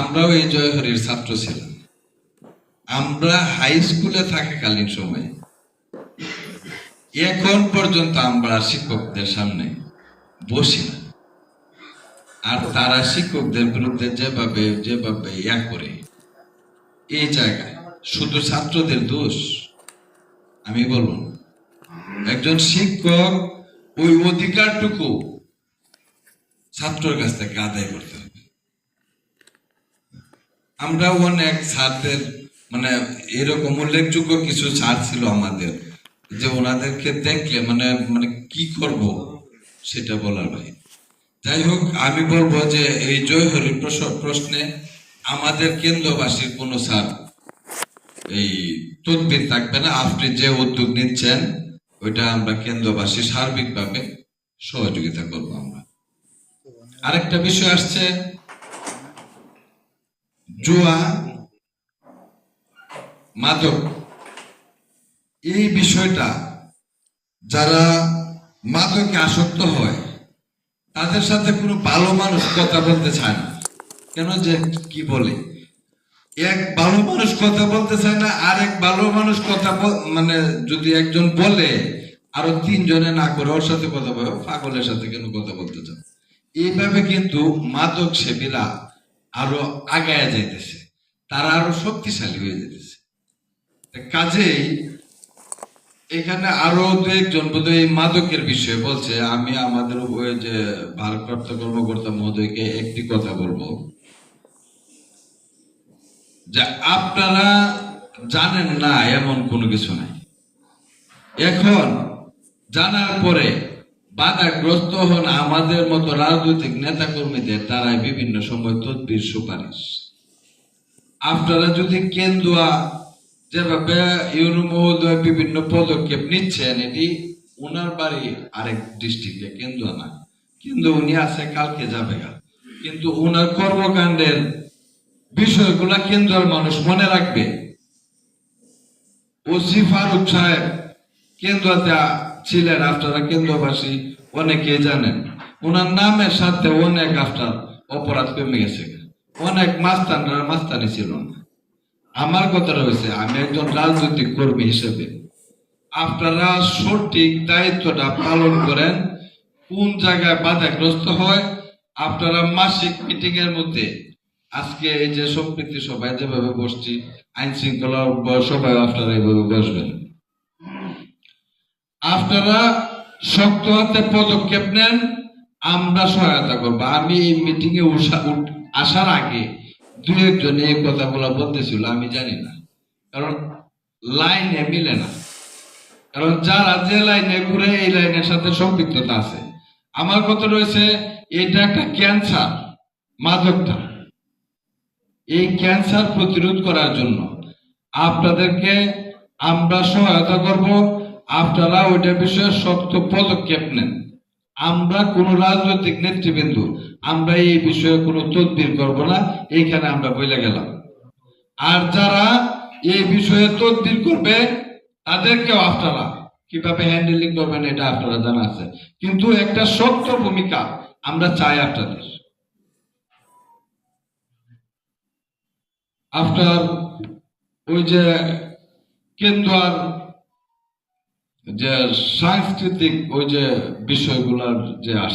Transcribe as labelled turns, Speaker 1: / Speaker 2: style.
Speaker 1: আমরাও এই জয়হরির ছাত্র ছিলাম। আমরা হাই স্কুলে থাকাকালীন সময়ে এখন পর্যন্ত আমরা শিক্ষকদের সামনে বসি না। আর তারা শিক্ষকদের বিরুদ্ধে যেভাবে যেভাবে ইয়া করে, এই জায়গায় শুধু ছাত্রদের দোষ, আমি বলব একজন শিক্ষক ওই অধিকারটুকু ছাত্রের কাছ থেকে আদায় করতে হবে। আমরা অনেক স্যারদের মানে এরকম উল্লেখযোগ্য কিছু স্যার ছিল আমাদের, যে ওনাদেরকে দেখলে মানে মানে কি করব সেটা বলার ভাই যাই হোক, আমি বলব যে এই জয়হরি প্রশ্নে আমাদের কেন্দ্রবাসীর কোনো স্যার এই তদবির থাকবে না, আপনি যে উদ্যোগ নিচ্ছেন, ওইটা আমরা কেন্দ্রবাসী সার্বিকভাবে সহযোগিতা করব আমরা। আরেকটা বিষয় আসছে জুয়া, মাদক, এই বিষয়টা যারা মাদকে আসক্ত হয়, তাদের সাথে কোনো ভালো মানুষ কথা বলতে চায় না। কেন যে, কি বলে? এক ভালো মানুষ কথা বলতে চায় না আর এক ভালো মানুষ কথা মানে যদি একজন বলে, আরও তিনজনে না করে ওর সাথে কথা বলে পাগলের সাথে কেন কথা বলতে চায়? এইভাবে কিন্তু মাদক সেবীরা আরও আগায় যাইতেছে। তারা আরও শক্তিশালী হয়ে যেতেছে কাজেই এখানে আরও দু একজন বোধহয় মাদকের বিষয়ে বলছে, আমি আমাদের ওই যে ভারপ্রাপ্ত কর্মকর্তা মহোদয়কে একটি কথা বলব। যে আপনারা জানেন না এমন কোনো কিছু নাই। এখন জানার পরে বাধাগ্রস্ত হন আমাদের মতো রাজনৈতিক নেতা কর্মীদের তারাই বিভিন্ন সময় তদবির সুপারিশ। আপনারা যদি কেন্দুয়া যেভাবে ইউরো মহোদয় বিভিন্ন পদক্ষেপ নিচ্ছেন, এটি ওনার বাড়ি আরেক ডিস্ট্রিক্টে, কেন্দুয়া না। কিন্তু উনি আছে, কালকে যাবে। কিন্তু ওনার কর্মকাণ্ডের বিষয়গুলা কেন্দ্রের মানুষ মনে রাখবে। ওসি ফারুক সাহেব কেন্দ্রতে ছিলেন আপনারা কেন্দ্রবাসী অনেকে জানেন। ওনার নামের সাথে অনেক আপনার অপরাধ কমে গেছে। অনেক মাস্তানরা মাস্তানি ছিল আমার কথা রয়েছে আমি একজন রাজনৈতিক কর্মী হিসেবে। আপনারা সঠিক দায়িত্বটা পালন করেন, কোন জায়গায় বাধাগ্রস্ত হয় আপনারা মাসিক মিটিং এর মধ্যে। আজকে এই যে সম্প্রীতি সভায় যেভাবে বসছি আইন শৃঙ্খলা সভায় আপনারা এইভাবে বসবেন। আপনারা শক্ত হাতে পদক্ষেপ নেন, আমরা সহায়তা করব। আমি এই মিটিং এ আসার আগে দু একজন এই কথাগুলো বলতেছিল, আমি জানি না। কারণ লাইনে মিলে না। কারণ যারা যে লাইনে ঘুরে এই লাইনের সাথে সম্পৃক্ততা আছে, আমার কথা রয়েছে, এটা একটা ক্যান্সার মাদকটা এই ক্যান্সার প্রতিরোধ করার জন্য আপনাদেরকে আমরা সহায়তা করব। আপনারা ওইটার বিষয়ে শক্ত পদক্ষেপ নেন। আমরা কোন রাজনৈতিক নেতৃবৃন্দ, আমরা এই বিষয়ে কোনো তদবির করব না, এইখানে আমরা বলে গেলাম। আর যারা এই বিষয়ে তদবির করবে, তাদেরকেও আপনারা কীভাবে হ্যান্ডেলিং করবেন এটা আপনারা জানা আছে। কিন্তু একটা শক্ত ভূমিকা আমরা চাই আপনাদের। আফটার ওই যে কেন্দ্রার যে সাংস্কৃতিক ওই যে বিষয়গুলার যে আস-